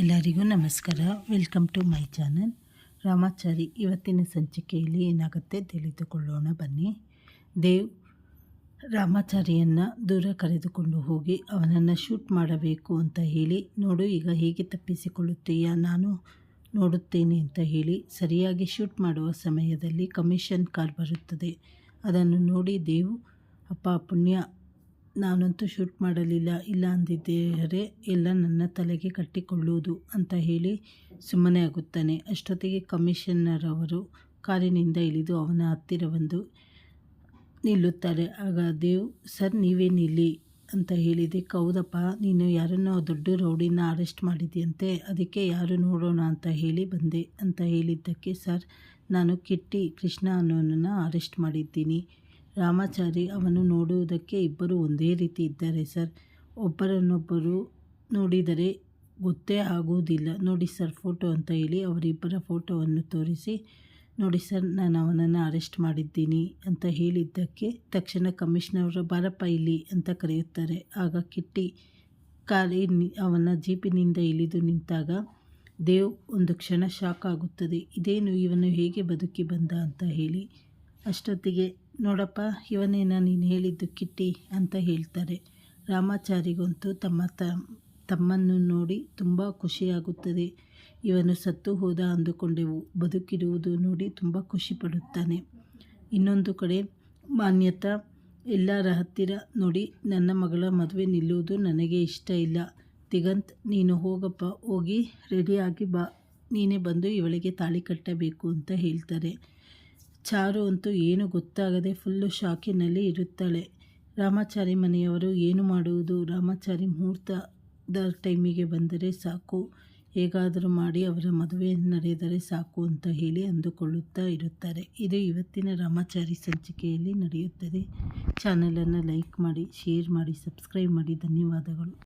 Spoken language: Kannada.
ಎಲ್ಲರಿಗೂ ನಮಸ್ಕಾರ. Welcome to my channel Ramachari, ಇವತ್ತಿನ ಸಂಚಿಕೆಯಲ್ಲಿ ಏನಾಗುತ್ತೆ ತಿಳಿದುಕೊಳ್ಳೋಣ ಬನ್ನಿ. ದೇವ್ ರಾಮಾಚಾರಿಯನ್ನು ದೂರ ಕರೆದುಕೊಂಡು ಹೋಗಿ ಅವನನ್ನು ಶೂಟ್ ಮಾಡಬೇಕು ಅಂತ ಹೇಳಿ, ನೋಡು ಈಗ ಹೇಗೆ ತಪ್ಪಿಸಿಕೊಳ್ಳುತ್ತೀಯ, ನಾನು ನೋಡುತ್ತೇನೆ ಅಂತ ಹೇಳಿ ಸರಿಯಾಗಿ ಶೂಟ್ ಮಾಡುವ ಸಮಯದಲ್ಲಿ ಕಮಿಷನ್ ಕಾಲ್ ಬರುತ್ತದೆ. ಅದನ್ನು ನೋಡಿ ದೇವ್, ಅಪ್ಪ ಪುಣ್ಯ ನಾನಂತೂ ಶೂಟ್ ಮಾಡಲಿಲ್ಲ, ಇಲ್ಲ ಅಂದಿದ್ದರೆ ಎಲ್ಲ ನನ್ನ ತಲೆಗೆ ಕಟ್ಟಿಕೊಳ್ಳುವುದು ಅಂತ ಹೇಳಿ ಸುಮ್ಮನೆ ಆಗುತ್ತಾನೆ. ಅಷ್ಟೊತ್ತಿಗೆ ಕಮಿಷನರ್ ಅವರು ಕಾರಿನಿಂದ ಇಳಿದು ಅವನ ಹತ್ತಿರ ಬಂದು ನಿಲ್ಲುತ್ತಾರೆ. ಆಗ ದೇವ್, ಸರ್, ನೀವೇ ನಿಲ್ಲಿ ಅಂತ ಹೇಳಿದೆ. ಕೌದಪ್ಪ ನೀನು ಯಾರನ್ನೋ ದೊಡ್ಡ ರೌಡಿನ ಅರೆಸ್ಟ್ ಮಾಡಿದೆಯಂತೆ ಅದಕ್ಕೆ ಯಾರು ನೋಡೋಣ ಅಂತ ಹೇಳಿ ಬಂದೆ ಅಂತ ಹೇಳಿದ್ದಕ್ಕೆ, ಸರ್, ನಾನು ಕಿಟ್ಟಿ ಕೃಷ್ಣ ಅನ್ನೋನನ್ನು ಅರೆಸ್ಟ್ ಮಾಡಿದ್ದೀನಿ. ರಾಮಾಚಾರಿ ಅವನು ನೋಡುವುದಕ್ಕೆ ಇಬ್ಬರು ಒಂದೇ ರೀತಿ ಇದ್ದಾರೆ, ಸರ್. ಒಬ್ಬರನ್ನೊಬ್ಬರು ನೋಡಿದರೆ ಗೊತ್ತೇ ಆಗುವುದಿಲ್ಲ. ನೋಡಿ, ಸರ್, ಫೋಟೋ ಅಂತ ಹೇಳಿ ಅವರಿಬ್ಬರ ಫೋಟೋವನ್ನು ತೋರಿಸಿ, ನೋಡಿ, ಸರ್, ನಾನು ಅವನನ್ನು ಅರೆಸ್ಟ್ ಮಾಡಿದ್ದೀನಿ ಅಂತ ಹೇಳಿದ್ದಕ್ಕೆ ತಕ್ಷಣ ಕಮಿಷನರ್ ಬಾರಪ್ಪ ಇಲ್ಲಿ ಅಂತ ಕರೆಯುತ್ತಾರೆ. ಆಗ ಕಿಟ್ಟಿ ಕಾರಿ ಅವನ ಜೀಪಿನಿಂದ ಇಳಿದು ನಿಂತಾಗ ದೇವ್ ಒಂದು ಕ್ಷಣ ಶಾಕ್ ಆಗುತ್ತದೆ. ಇದೇನು, ಇವನು ಹೇಗೆ ಬದುಕಿ ಬಂದ ಅಂತ ಹೇಳಿ ಅಷ್ಟೊತ್ತಿಗೆ, ನೋಡಪ್ಪ, ಇವನೇನ ನೀನು ಹೇಳಿದ್ದು ಕಿಟ್ಟಿ ಅಂತ ಹೇಳ್ತಾರೆ. ರಾಮಾಚಾರಿಗಂತೂ ತಮ್ಮ ತಮ್ಮನ್ನು ನೋಡಿ ತುಂಬ ಖುಷಿಯಾಗುತ್ತದೆ. ಇವನು ಸತ್ತು ಹೋದ ಅಂದುಕೊಂಡೆವು, ಬದುಕಿರುವುದು ನೋಡಿ ತುಂಬ ಖುಷಿ ಪಡುತ್ತಾನೆ. ಇನ್ನೊಂದು ಕಡೆ, ಮಾನ್ಯತಾ, ಎಲ್ಲರ ಹತ್ತಿರ ನೋಡಿ ನನ್ನ ಮಗಳ ಮದುವೆ ನಿಲ್ಲುವುದು ನನಗೆ ಇಷ್ಟ ಇಲ್ಲ. ದಿಗಂತ್, ನೀನು ಹೋಗಪ್ಪ, ಹೋಗಿ ರೆಡಿಯಾಗಿ ಬಾ. ನೀನೇ ಬಂದು ಇವಳಿಗೆ ತಾಳಿ ಕಟ್ಟಬೇಕು ಅಂತ ಹೇಳ್ತಾರೆ. ಚಾರು ಅಂತೂ ಏನು ಗೊತ್ತಾಗದೆ ಫುಲ್ಲು ಶಾಕಿನಲ್ಲಿ ಇರುತ್ತಾಳೆ. ರಾಮಾಚಾರಿ ಮನೆಯವರು ಏನು ಮಾಡುವುದು? ರಾಮಾಚಾರಿ ಮುಹೂರ್ತದ ಟೈಮಿಗೆ ಬಂದರೆ ಸಾಕು. ಹೇಗಾದರೂ ಮಾಡಿ ಅವರ ಮದುವೆ ನಡೆದರೆ ಸಾಕು ಅಂತ ಹೇಳಿ ಅಂದುಕೊಳ್ಳುತ್ತಾ ಇರುತ್ತಾರೆ. ಇದು ಇವತ್ತಿನ ರಾಮಾಚಾರಿ ಸಂಚಿಕೆಯಲ್ಲಿ ನಡೆಯುತ್ತದೆ. ಚಾನಲನ್ನು ಲೈಕ್ ಮಾಡಿ, ಶೇರ್ ಮಾಡಿ, ಸಬ್ಸ್ಕ್ರೈಬ್ ಮಾಡಿ. ಧನ್ಯವಾದಗಳು.